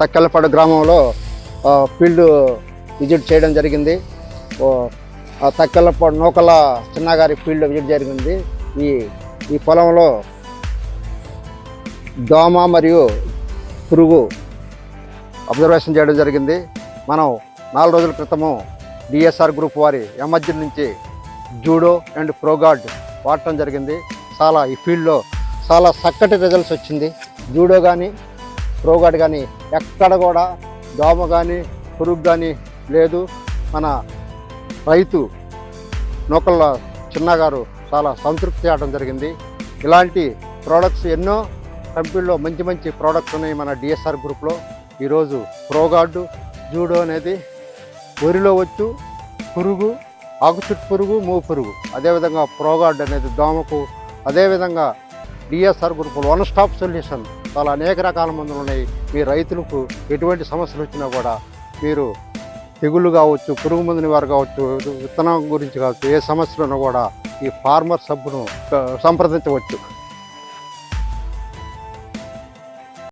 తక్కెలపాడు గ్రామంలో field visit చేయడం జరిగింది. ఓ, నూకల చిన్నగారి ఫీల్డ్ విజిట్ జరిగింది. ఈ ఈ పొలంలో దోమ మరియు పురుగు అబ్జర్వేషన్ చేయడం జరిగింది. మనం నాలుగు రోజుల క్రితము డిఎస్ఆర్ గ్రూప్ వారి ఎమర్జెన్ నుంచి జూడో అండ్ ప్రోగార్డ్ వాడటం జరిగింది. చాలా ఈ ఫీల్డ్లో చాలా చక్కటి రిజల్ట్స్ వచ్చింది. జూడో కానీ రోగాడు కానీ ఎక్కడ కూడా దోమ కానీ పురుగు కానీ లేదు. మన రైతు నూకల్ల చిన్నగారు చాలా సంతృప్తి చేయడం జరిగింది. ఇలాంటి ప్రోడక్ట్స్ ఎన్నో కంపెనీలో మంచి మంచి ప్రోడక్ట్స్ ఉన్నాయి మన డిఎస్ఆర్ గ్రూప్లో ఈరోజు ప్రోగార్డు జూడో అనేది వరిలో వచ్చు పురుగు ఆకుచుట్టు పురుగు మూ పురుగు. అదేవిధంగా ప్రోగార్డ్ అనేది దోమకు అదేవిధంగా DSR group one stop solution చాలా అనేక రకాల మందులు ఉన్నాయి. మీ రైతులకు ఎటువంటి సమస్యలు వచ్చినా కూడా మీరు తెగుళ్ళు కావచ్చు పురుగు మందు నివారణ కావచ్చు విత్తనం గురించి కావచ్చు ఏ సమస్యలు ఉన్నా కూడా ఈ ఫార్మర్ సబ్బును సంప్రదించవచ్చు.